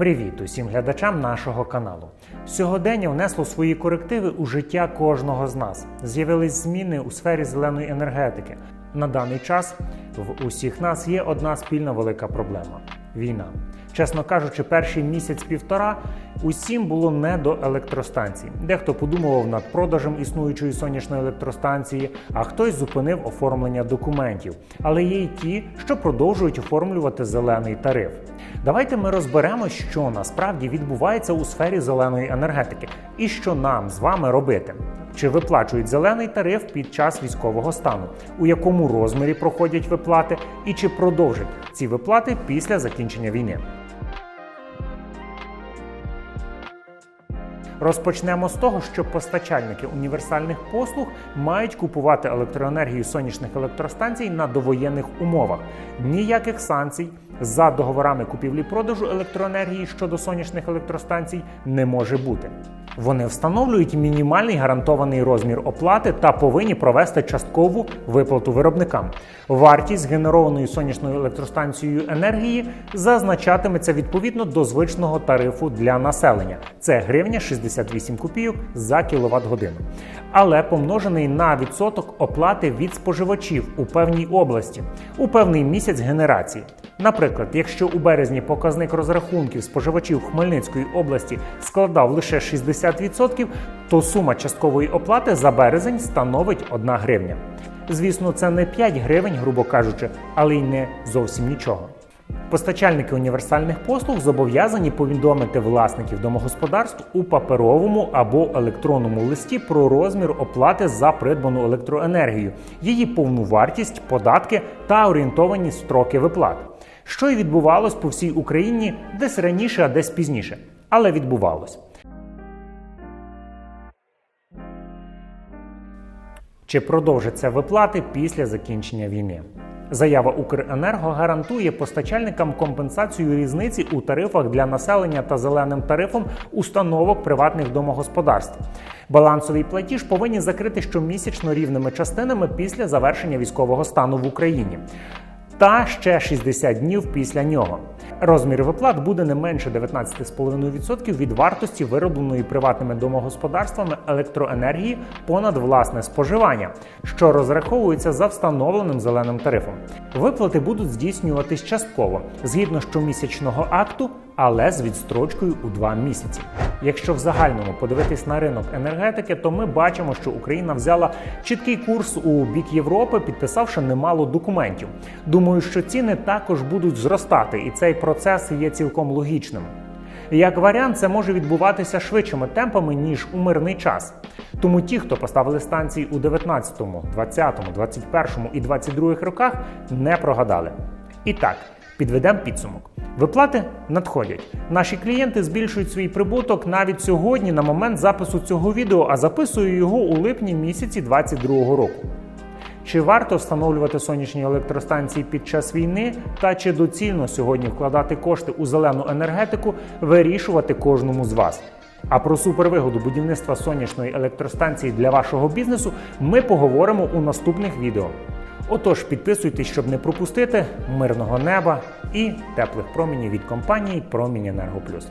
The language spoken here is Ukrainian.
Привіт усім глядачам нашого каналу. Сьогодення внесло свої корективи у життя кожного з нас. З'явились зміни у сфері зеленої енергетики. На даний час в усіх нас є одна спільна велика проблема війна. Чесно кажучи, перший місяць-півтора усім було не до електростанцій. Дехто подумував над продажем існуючої сонячної електростанції, а хтось зупинив оформлення документів. Але є й ті, що продовжують оформлювати зелений тариф. Давайте ми розберемо, що насправді відбувається у сфері зеленої енергетики і що нам з вами робити. Чи виплачують зелений тариф під час військового стану, у якому розмірі проходять виплати, і чи продовжать ці виплати після закінчення війни? Розпочнемо з того, що постачальники універсальних послуг мають купувати електроенергію сонячних електростанцій на довоєнних умовах. Ніяких санкцій за договорами купівлі-продажу електроенергії щодо сонячних електростанцій не може бути. Вони встановлюють мінімальний гарантований розмір оплати та повинні провести часткову виплату виробникам. Вартість генерованої сонячною електростанцією енергії зазначатиметься відповідно до звичного тарифу для населення. Це гривня 68 копійок за кіловат годину. Але помножений на відсоток оплати від споживачів у певній області у певний місяць генерації. Наприклад, якщо у березні показник розрахунків споживачів Хмельницької області складав лише 60%, то сума часткової оплати за березень становить 1 гривня. Звісно, це не 5 гривень, грубо кажучи, але й не зовсім нічого. Постачальники універсальних послуг зобов'язані повідомити власників домогосподарств у паперовому або електронному листі про розмір оплати за придбану електроенергію, її повну вартість, податки та орієнтовані строки виплат. Що й відбувалось по всій Україні десь раніше, а десь пізніше, але відбувалось. Чи продовжаться виплати після закінчення війни? Заява Укренерго гарантує постачальникам компенсацію різниці у тарифах для населення та зеленим тарифом установок приватних домогосподарств. Балансовий платіж повинні закрити щомісячно рівними частинами після завершення військового стану в Україні. Та ще 60 днів після нього. Розмір виплат буде не менше 19,5% від вартості виробленої приватними домогосподарствами електроенергії понад власне споживання, що розраховується за встановленим зеленим тарифом. Виплати будуть здійснюватись частково згідно щомісячного акту, але з відстрочкою у два місяці. Якщо в загальному подивитись на ринок енергетики, то ми бачимо, що Україна взяла чіткий курс у бік Європи, підписавши немало документів. Думаю, що ціни також будуть зростати, і цей процес є цілком логічним. Як варіант, це може відбуватися швидшими темпами ніж у мирний час. Тому ті, хто поставили станції у 19, 20, 21 і 22 роках, не прогадали. І так, підведемо підсумок. Виплати надходять. Наші клієнти збільшують свій прибуток навіть сьогодні, на момент запису цього відео, а записую його у липні місяці 2022 року. Чи варто встановлювати сонячні електростанції під час війни, та чи доцільно сьогодні вкладати кошти у зелену енергетику, вирішувати кожному з вас? А про супервигоду будівництва сонячної електростанції для вашого бізнесу ми поговоримо у наступних відео. Отож, підписуйтесь, щоб не пропустити мирного неба і теплих променів від компанії Промінь Енерго Плюс.